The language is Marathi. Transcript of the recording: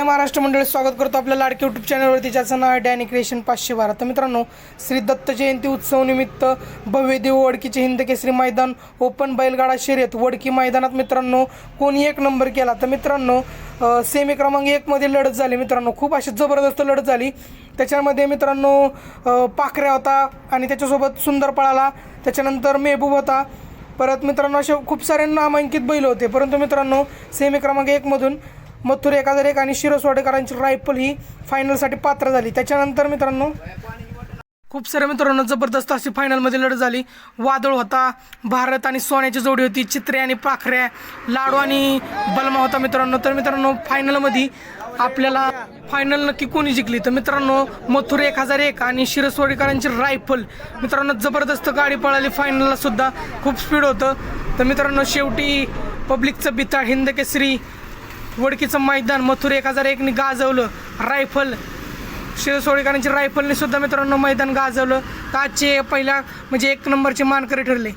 जय महाराष्ट्र मंडळी स्वागत करतो आपल्या लाडकी यूट्यूब चॅनलवरती ज्याचं नाव आहे डॅनी क्रिएशन पाचशे बारा. तर मित्रांनो श्री दत्त जयंती उत्सव निमित्त भव्य देव वडकीचे हिंद केसरी मैदान ओपन बैलगाडा शर्यत वडकी मैदानात मित्रांनो कोणी एक नंबर केला? तर मित्रांनो सेमी क्रमांक एकमध्ये लढत झाली मित्रांनो. खूप अशी जबरदस्त लढत झाली. त्याच्यामध्ये मित्रांनो पाखऱ्या होता आणि त्याच्यासोबत सुंदर पळाला. त्याच्यानंतर मेहबूब होता. परत मित्रांनो असे खूप सारे नामांकित बैल होते. परंतु मित्रांनो सेमी क्रमांक एकमधून मथुर एक हजार एक आणि शिरसवाडेकरांची रायफल ही फायनलसाठी पात्र झाली. त्याच्यानंतर मित्रांनो खूप साऱ्या मित्रांनो जबरदस्त अशी फायनलमध्ये लढत झाली. वादळ होता भारत आणि सोन्याची जोडी होती चित्रे आणि पाखऱ्या लाडू आणि बलमा होता मित्रांनो. तर मित्रांनो फायनलमध्ये आपल्याला फायनल नक्की कोणी जिंकली? तर मित्रांनो मथुर एक हजार एक आणि शिरसवाडीकरांची रायफल. मित्रांनो जबरदस्त गाडी पळाली फायनलला सुद्धा. खूप स्पीड होतं. तर मित्रांनो शेवटी पब्लिकचं बिताळ हिंद केसरी वडकीचं मैदान मथुर एक हजार एकने गाजवलं. रायफल शिरसोडीकरांची रायफलने सुद्धा मित्रांनो मैदान गाजवलं. तर आजचे पहिल्या म्हणजे एक नंबरचे मानकरी ठरले.